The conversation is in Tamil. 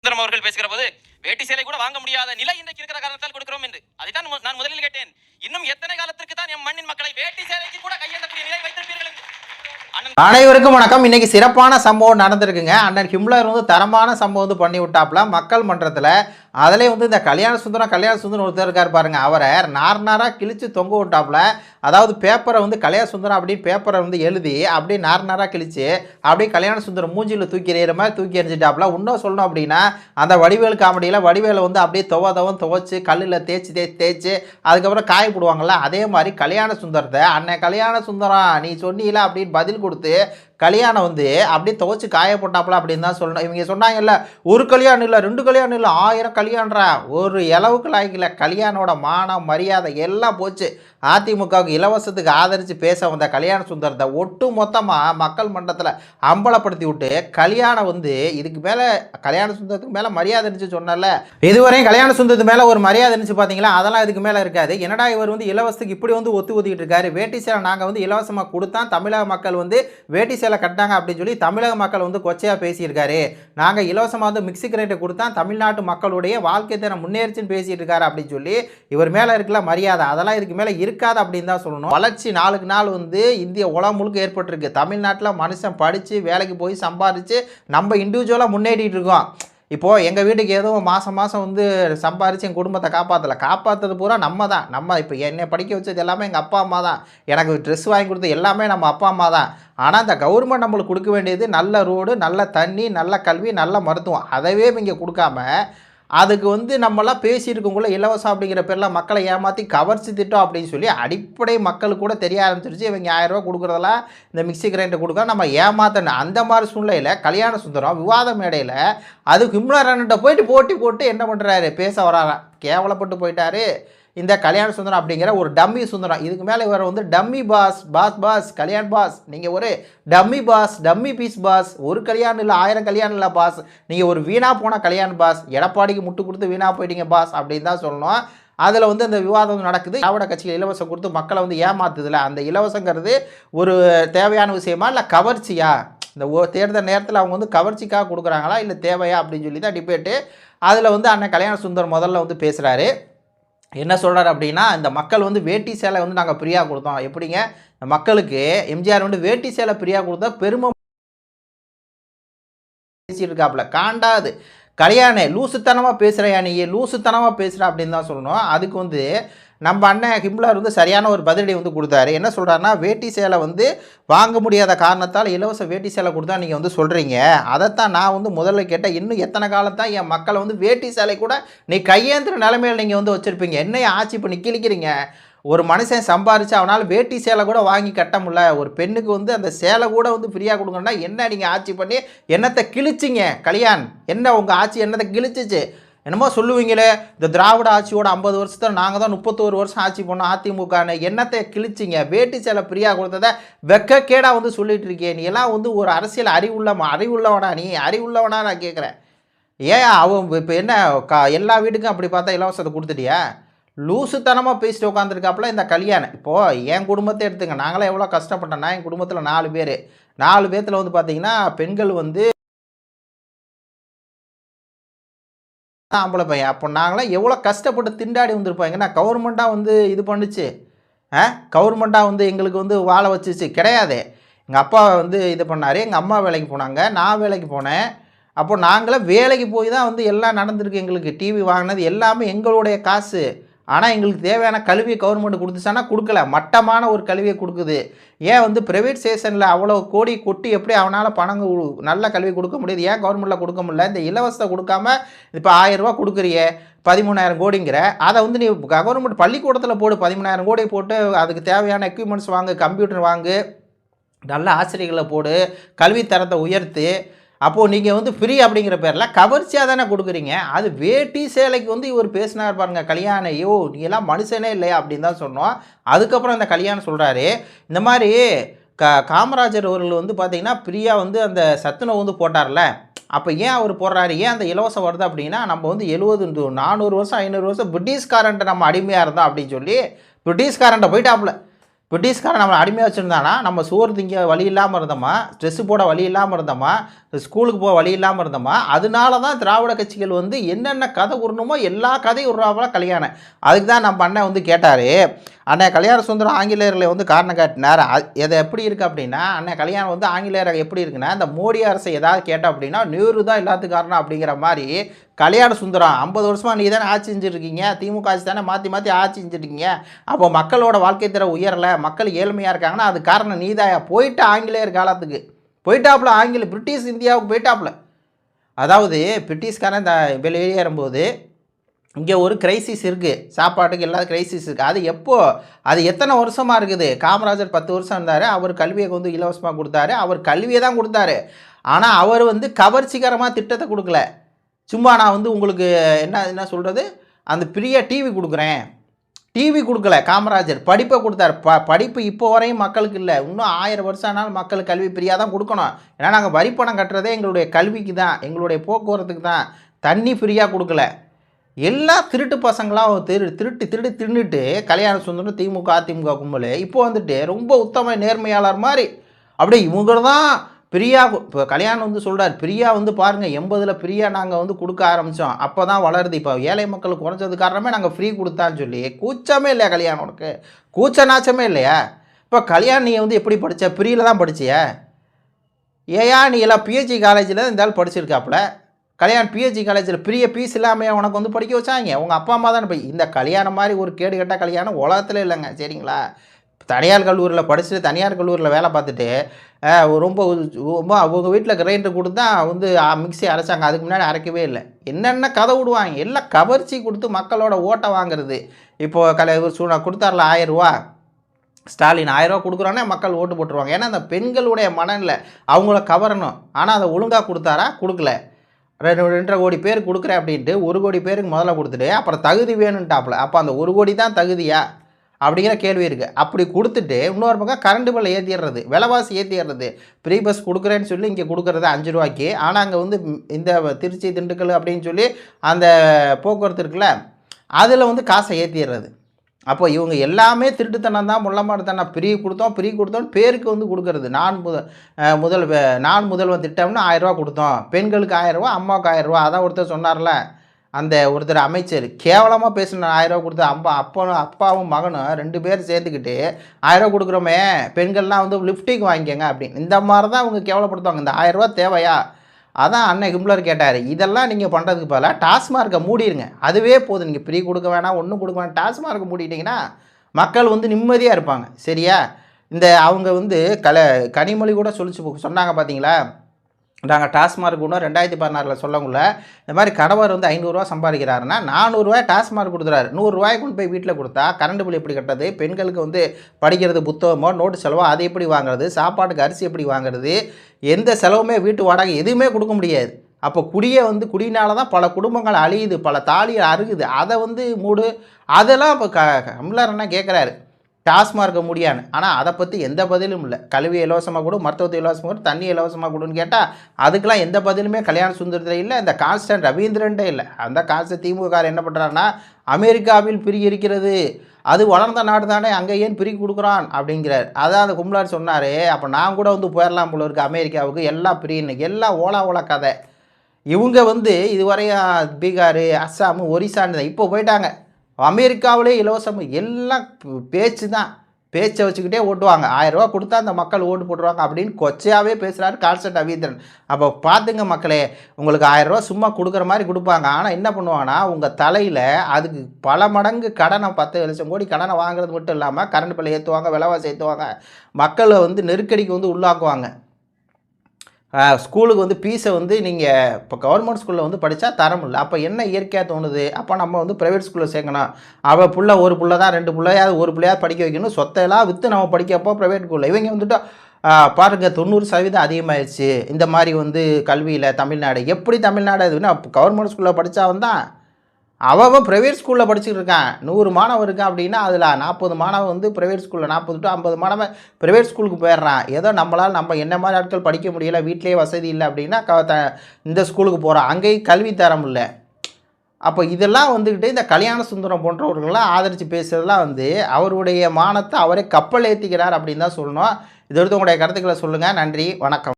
சுந்தரம் அவர்கள் பேசுகிற போது வேட்டி சேலை கூட வாங்க முடியாத நிலை இன்றைக்கு இருக்கிற காரணத்தால் கொடுக்கிறோம் என்று. அதைத்தான் நான் முதலில் கேட்டேன். இன்னும் எத்தனை காலத்திற்கு தான் என் மண்ணின் மக்களை வேட்டி சேலைக்கு கூட கையெழுத்தக்கூடிய நிலை வைத்திருப்பீர்கள் அனைவருக்கும் வணக்கம். இன்னைக்கு சிறப்பான சம்பவம் நடந்திருக்குங்க. அண்ணன் ஹிம்லர் வந்து தரமான சம்பவம் வந்து பண்ணி விட்டாப்ல மக்கள் மன்றத்தில் அதிலே வந்து இந்த கல்யாண சுந்தரம் கல்யாண சுந்தரம் ஒருத்தர் இருக்கார் பாருங்கள் அவரை நார் நாராக கிழித்து தொங்க விட்டாப்புல அதாவது பேப்பரை வந்து கல்யாண சுந்தரம் அப்படின்னு பேப்பரை வந்து எழுதி அப்படியே நார் நாராக கிழிச்சு அப்படியே கல்யாண சுந்தரம் மூஞ்சியில் தூக்கி எறிகிற மாதிரி தூக்கி எறிஞ்சிட்டாப்புல. இன்னும் சொல்லணும் அப்படின்னா அந்த வடிவேல் காமெடியில் வடிவேலை வந்து அப்படியே துவ துவைச்சி துவைச்சு கல்லில் தேய்ச்சி தேய்ச்சி தேய்ச்சி அதுக்கப்புறம் காய போடுவாங்கள்ல அதே மாதிரி கல்யாண சுந்தரத்தை அண்ணன் கல்யாண சுந்தரம் நீ சொன்னீல அப்படின்னு பதில் கொடுத்து கல்யாணம் வந்து அப்படியே துவச்சி காய போட்டாப்புல அப்படின்னு தான் சொல்லணும். இவங்க சொன்னாங்கல்ல ஒரு கல்யாணம் இல்லை ரெண்டு கல்யாணம் இல்லை ஆயிரம் கல்யாணம்ரா. ஒரு இளவுக்கு லாய்க்கல கல்யாணோட மானம் மரியாதை எல்லாம் போச்சு. அதிமுகவுக்கு இலவசத்துக்கு ஆதரித்து பேச வந்த கல்யாண சுந்தரத்தை ஒட்டு மொத்தமாக மக்கள் மன்றத்தில் அம்பலப்படுத்தி விட்டு கல்யாணம் வந்து இதுக்கு மேலே கல்யாண சுந்தரத்துக்கு மேலே மரியாதை இருந்துச்சு சொன்னல இதுவரையும் கல்யாண சுந்தரத்து மேலே ஒரு மரியாதை இருந்துச்சு பார்த்தீங்களா அதெல்லாம் இதுக்கு மேலே இருக்காது. என்னடா இவர் வந்து இலவசத்துக்கு இப்படி வந்து ஒத்து ஒத்திக்கிட்டு இருக்காரு? வேட்டி சேலை நாங்கள் வந்து இலவசமாக கொடுத்தா தமிழக மக்கள் வந்து வேட்டி சேலை கட்டினாங்க அப்படின்னு சொல்லி தமிழக மக்கள் வந்து கொச்சையாக பேசியிருக்காரு. நாங்கள் இலவசமாக வந்து மிக்சி கிரைண்டர் கொடுத்தா தமிழ்நாட்டு மக்களுடைய வாழ்க்கை தரம் முன்னேறிச்சுன்னு பேசிட்டு இருக்காரு அப்படின்னு சொல்லி இவர் மேலே இருக்கல மரியாதை அதெல்லாம் இதுக்கு மேலே இருக்காது அப்படின்னு தான் சொல்லணும். வளர்ச்சி நாளுக்கு நாள் வந்து இந்திய உலகம் முழுக்க ஏற்பட்டிருக்கு. தமிழ்நாட்டில் மனுஷன் படித்து வேலைக்கு போய் சம்பாரித்து நம்ம இண்டிவிஜுவலாக முன்னேறிட்டு இருக்கோம். இப்போது எங்கள் வீட்டுக்கு ஏதோ மாதம் மாதம் வந்து சம்பாரித்து என் குடும்பத்தை காப்பாற்றலை காப்பாற்றுறது பூரா நம்ம தான் நம்ம இப்போ என்னை படிக்க வச்சது எல்லாமே எங்கள் அப்பா அம்மா தான். எனக்கு ட்ரெஸ் வாங்கி கொடுத்தது எல்லாமே நம்ம அப்பா அம்மா தான். ஆனால் இந்த கவர்மெண்ட் நம்மளுக்கு கொடுக்க வேண்டியது நல்ல ரோடு நல்ல தண்ணி நல்ல கல்வி நல்ல மருத்துவம். அதவே இங்கே கொடுக்காம அதுக்கு வந்து நம்மளாம் பேசியிருக்கவங்கள இலவசம் அப்படிங்கிற பேரில் மக்களை ஏமாற்றி கவர்ச்சி திட்டம் அப்படின்னு சொல்லி அடிப்படை மக்களுக்கு கூட தெரிய ஆரம்பிச்சிருச்சு. இவங்க ஆயிரம் கொடுக்குறதெல்லாம் இந்த மிக்சி கிரைண்டர் கொடுக்க நம்ம ஏமாத்தணும். அந்த மாதிரி சூழ்நிலையில் கல்யாண சுந்தரம் விவாத மேடையில் அது ஹிம்லரன்கிட்ட போயிட்டு போட்டி போட்டு என்ன பண்ணுறாரு பேச வராராம். கேவலப்பட்டு போயிட்டாரு. இந்த கல்யாண சுந்தரம் அப்படிங்கிற ஒரு டம்மி சுந்தரம். இதுக்கு மேலே இவர் வந்து dummy boss boss boss Kalyan boss. நீங்கள் ஒரு dummy boss dummy piece boss ஒரு கல்யாணம் இல்லை ஆயிரம் கல்யாணம் இல்லை பாஸ். நீங்கள் ஒரு வீணாக போன கல்யாண் பாஸ் எடப்பாடிக்கு முட்டு கொடுத்து வீணாக போயிட்டீங்க பாஸ் அப்படின்னு தான் சொல்லணும். அதில் வந்து அந்த விவாதம் நடக்குது. திராவிட கட்சியில் இலவசம் கொடுத்து மக்களை வந்து ஏமாத்துதில்ல அந்த இலவசங்கிறது ஒரு தேவையான விஷயமா இல்லை கவர்ச்சியா? இந்த ஓ தேர்தல் நேரத்தில் அவங்க வந்து கவர்ச்சிக்காக கொடுக்குறாங்களா இல்லை தேவையா அப்படின்னு சொல்லி தான் டிபேட்டு அதில் வந்து அண்ணன் கல்யாண சுந்தர் முதல்ல வந்து பேசுகிறாரு என்ன சொல்கிறார் அப்படின்னா இந்த மக்கள் வந்து வேட்டி சேலை வந்து நாங்கள் ஃப்ரீயாக கொடுத்தோம். எப்படிங்க? மக்களுக்கு எம்ஜிஆர் வந்து வேட்டி சேலை ஃப்ரீயாக கொடுத்தா பெருமை பேசிட்டு இருக்காப்புல காண்டாது. கல்யாணே லூசுத்தனமாக பேசுகிறையா நீ? லூசுத்தனமாக பேசுகிற அப்படின்னு தான் சொல்லணும். அதுக்கு வந்து நம்ம அண்ணன் ஹிம்லர் வந்து சரியான ஒரு பதிலடி வந்து கொடுத்தாரு. என்ன சொல்கிறாருன்னா வேட்டி சேலை வந்து வாங்க முடியாத காரணத்தால் இலவச வேட்டி சேலை கொடுத்தா நீங்கள் வந்து சொல்கிறீங்க அதைத்தான் நான் வந்து முதல்ல கேட்டேன். இன்னும் எத்தனை காலத்தான் என் மக்களை வந்து வேட்டி சேலை கூட நீ கையேந்திர நிலைமையில் நீங்கள் வந்து வச்சுருப்பீங்க. என்னைய ஆட்சி பண்ணி கிழிக்கிறீங்க? ஒரு மனுஷன் சம்பாரிச்சு அவனால் வேட்டி சேலை கூட வாங்கி கட்ட முடியல. ஒரு பெண்ணுக்கு வந்து அந்த சேலை கூட வந்து ஃப்ரீயாக கொடுங்கன்னா என்ன நீங்கள் ஆட்சி பண்ணி என்னத்தை கிழிச்சிங்க? கல்யாண் என்ன உங்கள் ஆட்சி என்னத்தை கிழிச்சிச்சு? என்னமோ சொல்லுவீங்களே இந்த திராவிட ஆட்சியோட ஐம்பது வருஷத்தில் நாங்கள் தான் முப்பத்தோரு வருஷம் ஆட்சி பண்ணோம் அதிமுகன்னு என்னத்தை கிழிச்சிங்க? வேட்டி சேலை பிரியா கொடுத்ததை வெக்கக்கேடாக வந்து சொல்லிட்டு இருக்கேன் நீ எல்லாம் வந்து ஒரு அரசியல் அறிவுள்ளமா அறிவுள்ளவனா நீ? அறிவுள்ளவனா நான் கேட்குறேன் ஏன் அவன் இப்போ என்ன கா எல்லா வீட்டுக்கும் அப்படி பார்த்தா இலவசத்தை கொடுத்துட்டியா? லூசுத்தனமாக பேசிட்டு உட்காந்துருக்காப்புல இந்த கல்யாணம். இப்போது என் குடும்பத்தை எடுத்துங்க. நாங்களாம் எவ்வளோ கஷ்டப்பட்டோம்னா என் குடும்பத்தில் நாலு பேர். நாலு பேர்த்தில் வந்து பார்த்தீங்கன்னா பெண்கள் வந்து ஆம்பளை பையன். அப்போ நாங்களாம் எவ்வளோ கஷ்டப்பட்டு திண்டாடி வந்திருப்போம். எங்கன்னா கவர்மெண்ட்டாக வந்து இது பண்ணுச்சு. ஆ? கவர்மெண்ட்டாக வந்து எங்களுக்கு வந்து வாழ வச்சுச்சு. கிடையாது. எங்கள் அப்பா வந்து இது பண்ணார். எங்கள் அம்மா வேலைக்கு போனாங்க. நான் வேலைக்கு போனேன். அப்போ நாங்களாம் வேலைக்கு போய் தான் வந்து எல்லாம் நடந்திருக்கு எங்களுக்கு. டிவி வாங்கினது எல்லாமே எங்களுடைய காசு. ஆனால் எங்களுக்கு தேவையான கல்வியை கவர்மெண்ட் கொடுத்துச்சானா கொடுக்கல. மட்டமான ஒரு கல்வியை கொடுக்குது. ஏன் வந்து ப்ரைவேட் ஸ்டேஷனில் அவ்வளோ கோடி கொட்டி எப்படி அவனால் பணம் நல்ல கல்வி கொடுக்க முடியுது? ஏன் கவர்மெண்ட்டில் கொடுக்க முடியல? இந்த இலவசத்தை கொடுக்காம இப்போ ஆயிரரூபா கொடுக்குறியே பதிமூணாயிரம் கோடிங்கிற. அதை வந்து நீ கவர்மெண்ட் பள்ளிக்கூடத்தில் போடு. பதிமூணாயிரம் கோடி போட்டு அதுக்கு தேவையான எக்யூப்மெண்ட்ஸ் வாங்கு கம்ப்யூட்டர் வாங்கு நல்ல ஆசிரியர்களை போடு கல்வி தரத்தை உயர்த்து அப்போது நீங்கள் வந்து ஃப்ரீ அப்படிங்கிற பேரில் கவர்ச்சியாக தானே கொடுக்குறீங்க. அது வேட்டி சேலைக்கு வந்து இவர் பேசினார் பாருங்கள் கல்யாணம் ஐயோ நீ எல்லாம் மனுஷனே இல்லையா அப்படின்னு தான் சொன்னோம். அதுக்கப்புறம் இந்த கல்யாணம் சொல்கிறாரு இந்த மாதிரி க காமராஜர் அவர்கள் வந்து பார்த்தீங்கன்னா ஃப்ரீயாக வந்து அந்த சத்துணவு வந்து போட்டார்ல. அப்போ ஏன் அவர் போடுறாரு? ஏன் அந்த இலவசம் வருது அப்படின்னா நம்ம வந்து எழுபது நானூறு வருஷம் ஐநூறு வருஷம் பிரிட்டிஷ்காரன்ட்ட நம்ம அடிமையாக இருந்தோம் அப்படின்னு சொல்லி பிரிட்டிஷ்காரன்ட்ட போயிட்டாப்புல. பிரிட்டிஷ்காரன் நம்மளை அடிமையாக வச்சுருந்தானா? நம்ம சோறு திங்க வழி இல்லாமல் இருந்தோமா? ஸ்ட்ரெஸ்ஸு போட வழி இல்லாமல் இருந்தோமா? ஸ்கூலுக்கு போக வழி இல்லாமல் இருந்தோமா அதனால தான் திராவிட கட்சிகள் வந்து என்னென்ன கதை உருணுமோ எல்லா கதையும் உருவாவில் கல்யாணம் அதுக்கு தான் நம்ம அண்ணன் வந்து கேட்டார் அண்ணன் கல்யாண சுந்தரம் ஆங்கிலேயர்களை வந்து காரணம் காட்டினார். எதை எப்படி இருக்குது அப்படின்னா அண்ணன் கல்யாணம் வந்து ஆங்கிலேயர் எப்படி இருக்குன்னா இந்த மோடி அரசை ஏதாவது கேட்டோம் அப்படின்னா நேரு தான் எல்லாத்துக்கும் காரணம் அப்படிங்கிற மாதிரி கல்யாண சுந்தரம் ஐம்பது வருஷமாக நீ தானே ஆட்சி செஞ்சுருக்கீங்க திமுக ஆட்சி தானே மாற்றி மாற்றி ஆட்சி செஞ்சுருக்கீங்க. அப்போ மக்களோட வாழ்க்கை தர உயரலை மக்கள் ஏழ்மையாக இருக்காங்கன்னா அது காரணம் நீதாயா? போயிட்டு ஆங்கிலேயர் காலத்துக்கு. போயிட்டாப்புல ஆங்கில பிரிட்டிஷ் இந்தியாவுக்கு போயிட்டாப்புல. அதாவது பிரிட்டிஷ்காரன் இந்த வெளியேறும்போது இங்கே ஒரு கிரைசிஸ் இருக்குது சாப்பாட்டுக்கு எல்லா கிரைசிஸ் இருக்குது அது எப்போ அது எத்தனை வருஷமாக இருக்குது? காமராஜர் பத்து வருஷம் இருந்தார். அவர் கல்வியை வந்து இலவசமாக கொடுத்தாரு. அவர் கல்வியை தான் கொடுத்தாரு. ஆனால் அவர் வந்து கவர்ச்சிகரமாக திட்டத்தை கொடுக்கல. சும்மா நான் வந்து உங்களுக்கு என்ன என்ன சொல்கிறது அந்த பிரிய டிவி கொடுக்குறேன். டிவி கொடுக்கல காமராஜர். படிப்பை கொடுத்தாரு. ப படிப்பு இப்போ வரையும் மக்களுக்கு இல்லை. இன்னும் ஆயிரம் வருஷம் ஆனாலும் மக்களுக்கு கல்வி பிரியாக தான் கொடுக்கணும். ஏன்னா நாங்கள் வரி பணம் கட்டுறதே எங்களுடைய கல்விக்கு தான் எங்களுடைய போக்குவரத்துக்கு தான். தண்ணி ஃப்ரீயாக கொடுக்கல. எல்லா திருட்டு பசங்களாம் திரு திருட்டு திருட்டு தின்னுட்டு கல்யாண சுந்தரம் திமுக அதிமுக கும்பல் இப்போ வந்துட்டு ரொம்ப உத்தம நேர்மையாளர் மாதிரி. அப்படியே இவங்க தான் பிரியா இப்போ கல்யாணம் வந்து சொல்கிறார் பிரியா வந்து பாருங்கள் எண்பதில் பிரியா நாங்கள் வந்து கொடுக்க ஆரம்பித்தோம் அப்போ தான் வளருது. இப்போ ஏழை மக்கள் குறைஞ்சது காரணமே நாங்கள் ஃப்ரீ கொடுத்தான்னு சொல்லி. கூச்சமே இல்லையா கல்யாணம் உனக்கு? கூச்ச நாச்சமே இல்லையா? இப்போ கல்யாணம் நீ வந்து எப்படி படித்த பிரியில் தான் படிச்சியா? ஏயா நீ எல்லாம் பிஹெச்சி காலேஜில் இருந்தாலும் படிச்சிருக்காப்புல. கல்யாணம் பிஹெச்சி காலேஜில் பிரிய பீஸ் இல்லாமையா உனக்கு வந்து படிக்க வச்சாங்க? உங்கள் அப்பா அம்மா தான் போய். இந்த கல்யாணம் மாதிரி ஒரு கேடு கட்ட கல்யாணம் உலகத்தில் இல்லைங்க. சரிங்களா? தனியார் கல்லூரியில் படிச்சுட்டு தனியார் கல்லூரியில் வேலை பார்த்துட்டு ரொம்ப ரொம்ப அவங்க வீட்டில் கிரைண்டர் கொடுத்தா வந்து மிக்சி மிக்ஸி அரைச்சாங்க. அதுக்கு முன்னாடி அரைக்கவே இல்லை. என்னென்ன கதை விடுவாங்க? எல்லாம் கவர்ச்சி கொடுத்து மக்களோட ஓட்டை வாங்குறது. இப்போது கலை சூழ்நா கொடுத்தார்ல ஆயிரரூவா. ஸ்டாலின் ஆயிரரூவா கொடுக்குறோன்னே மக்கள் ஓட்டு போட்டுருவாங்க. ஏன்னா அந்த பெண்களுடைய மனநில அவங்கள கவரணும். ஆனால் அதை ஒழுங்காக கொடுத்தாரா? கொடுக்கல. ரெண்டு ரெண்டரை கோடி பேர் கொடுக்குறேன் அப்படின்ட்டு ஒரு கோடி பேருக்கு முதல்ல கொடுத்துட்டு அப்புறம் தகுதி வேணும்ட்டாப்புல. அப்போ அந்த ஒரு கோடி தான் தகுதியா? அப்படிங்கிற கேள்வி இருக்குது அப்படி கொடுத்துட்டு இன்னொரு பக்கம் கரண்ட் பில்லை ஏற்றிடுறது விலைவாசி ஏற்றிடுறது ஃப்ரீ பஸ் கொடுக்குறேன்னு சொல்லி இங்கே கொடுக்குறது அஞ்சு ரூபாய்க்கு. ஆனால் அங்கே வந்து இந்த திருச்சி திண்டுக்கல் அப்படின்னு சொல்லி அந்த போக்குவரத்து இருக்குல்ல அதில் வந்து காசை ஏற்றிடுறது அப்போ இவங்க எல்லாமே திருட்டுத்தனம் தான் முள்ளமாடுத்தனம் பிரி கொடுத்தோம் ப்ரீ கொடுத்தோம் பேருக்கு வந்து கொடுக்கறது. நான் முத முதல் நான் முதல்வன் திட்டம்னு ஆயிரரூவா கொடுத்தோம். பெண்களுக்கு ஆயிரரூவா அம்மாவுக்கு ஆயிரரூவா அதான் ஒருத்தர் சொன்னார்ல. அந்த ஒருத்தர் அமைச்சர் கேவலமாக பேசின ஆயிரரூவா கொடுத்து அம்மா அப்பனும் அப்பாவும் மகனும் ரெண்டு பேரும் சேர்ந்துக்கிட்டு ஆயிரரூவா கொடுக்குறோமே பெண்கள்லாம் வந்து லிஃப்டிங் வாங்கிக்கங்க அப்படின்னு. இந்த மாதிரி தான் அவங்க கேவலப்படுத்துவாங்க. இந்த ஆயிரரூவா தேவையா? அதான் அண்ணன் ஹிம்லர் கேட்டார். இதெல்லாம் நீங்கள் பண்ணுறதுக்கு பதிலாக டாஸ்மார்க்கை மூடிடுங்க அதுவே போதும். நீங்கள் ஃப்ரீ கொடுக்க வேணாம் ஒன்றும் கொடுக்க வேணாம். டாஸ்மார்க்கை மூடிட்டீங்கன்னா மக்கள் வந்து நிம்மதியாக இருப்பாங்க. சரியா? இந்த அவங்க வந்து கல கனிமொழி கூட சொல்லிச்சு சொன்னாங்க பார்த்தீங்களா நாங்கள் டாஸ்மார்க் ஒன்று ரெண்டாயிரத்தி பதினாறில் சொல்லக்குள்ள இந்த மாதிரி கணவர் வந்து ஐநூறுரூவா சம்பாதிக்கிறாருன்னா நானூறுரூவாய் டாஸ்மார்க் கொடுத்துறாரு. நூறுரூவாய் கொண்டு போய் வீட்டில் கொடுத்தா கரண்ட் பில் எப்படி கட்டுறது பெண்களுக்கு வந்து படிக்கிறது புத்தகமோ நோட்டு செலவோ அதை எப்படி வாங்குறது சாப்பாட்டுக்கு அரிசி எப்படி வாங்குறது எந்த செலவுமே வீட்டு வாடகை எதுவுமே கொடுக்க முடியாது. அப்போ குடியை வந்து குடியினால தான் பல குடும்பங்கள் அழியுது பல தாலியை அருகுது அதை வந்து மூடு அதெல்லாம் இப்போ க கம்லர் என்ன கேட்குறாரு டாஸ்மார்க்கை முடியான்னு. ஆனால் அதை பற்றி எந்த பதிலும் இல்லை. கல்வி இலவசமாக கொடு மருத்துவத்தை இலவசமாக கொடு தண்ணி இலவசமாக கொடுன்னு கேட்டால் அதுக்கெல்லாம் எந்த பதிலுமே கல்யாண சுந்தரத்தில் இல்லை இந்த கான்ஸ்டன் ரவீந்திரன்டே இல்லை. அந்த கான்ஸ்டன் திமுக என்ன பண்ணுறாருன்னா அமெரிக்காவில் பிரிய இருக்கிறது. அது வளர்ந்த நாடு தானே அங்கே ஏன் பிரி கொடுக்குறான்? அப்படிங்கிறார். அதான் அந்த கும்பலார் சொன்னார் அப்போ நான் கூட வந்து போயிடலாம் போல இருக்குது அமெரிக்காவுக்கு எல்லாம் பிரின்னு. எல்லாம் ஓலா ஓலா கதை. இவங்க வந்து இதுவரையும் பீகார் அஸ்ஸாமு ஒரிசான்னு இப்போ போயிட்டாங்க. அமெரிக்காவிலே இலவசம் எல்லாம் பேச்சு தான். பேச்சை வச்சுக்கிட்டே ஓட்டுவாங்க. ஆயிரம் ரூபா கொடுத்தா அந்த மக்கள் ஓட்டு போட்டுருவாங்க அப்படின்னு கொச்சையாகவே பேசுகிறாரு கால்சட் ரவீந்திரன். அப்போ பார்த்துங்க மக்களே உங்களுக்கு ஆயிரம் ரூபா சும்மா கொடுக்குற மாதிரி கொடுப்பாங்க. ஆனால் என்ன பண்ணுவாங்கன்னா உங்கள் தலையில் அதுக்கு பல மடங்கு கடனை பத்து லட்சம் கோடி கடனை வாங்குறது மட்டும் இல்லாமல் கரண்ட் பில்லை ஏற்றுவாங்க விலைவாசி ஏற்றுவாங்க மக்களை வந்து நெருக்கடிக்கு வந்து உள்ளாக்குவாங்க. ஸ்கூலுக்கு வந்து ஃபீஸை வந்து நீங்கள் இப்போ கவர்மெண்ட் ஸ்கூலில் வந்து படித்தா தரம் இல்லை அப்போ என்ன இயற்கையாக தோணுது? அப்போ நம்ம வந்து ப்ரைவேட் ஸ்கூலில் சேர்க்கணும். அவள் புள்ள ஒரு புள்ள தான் ரெண்டு பிள்ளையாவது ஒரு பிள்ளையாவது படிக்க வைக்கணும். சொத்தையெல்லாம் விற்று நம்ம படிக்கப்போ ப்ரைவேட் ஸ்கூலில் இவங்க வந்துட்டு பாருங்கள் பாருங்க தொண்ணூறு சதவீதம் அதிகமாகிடுச்சு இந்த மாதிரி வந்து கல்வியில் தமிழ்நாடு. எப்படி தமிழ்நாடு அதுன்னா கவர்மெண்ட் ஸ்கூலில் படித்தா தான்? அவன் ப்ரைவேட் ஸ்கூலில் படிச்சுட்டு இருக்கான். நூறு மாணவன் இருக்கான் அப்படின்னா அதில் நாற்பது மாணவன் வந்து ப்ரைவேட் ஸ்கூலில் நாற்பது டு ஐம்பது மாணவன் ப்ரைவேட் ஸ்கூலுக்கு போயிடுறான். ஏதோ நம்மளால் நம்ம என்ன மாதிரி ஆட்கள் படிக்க முடியல வீட்டிலேயே வசதி இல்லை அப்படின்னா க த இந்த ஸ்கூலுக்கு போகிறான் அங்கேயும் கல்வி தரம் இல்லை அப்போ இதெல்லாம் வந்துக்கிட்டு இந்த கல்யாண சுந்தரம் போன்றவர்கள்லாம் ஆதரித்து பேசுகிறதுலாம் வந்து அவருடைய மானத்தை அவரே கப்பல் ஏற்றிக்கிறார் அப்படின்னு தான் சொல்லணும். இது ஒருத்தவங்களுடைய கருத்துக்களை சொல்லுங்கள் நன்றி. வணக்கம்.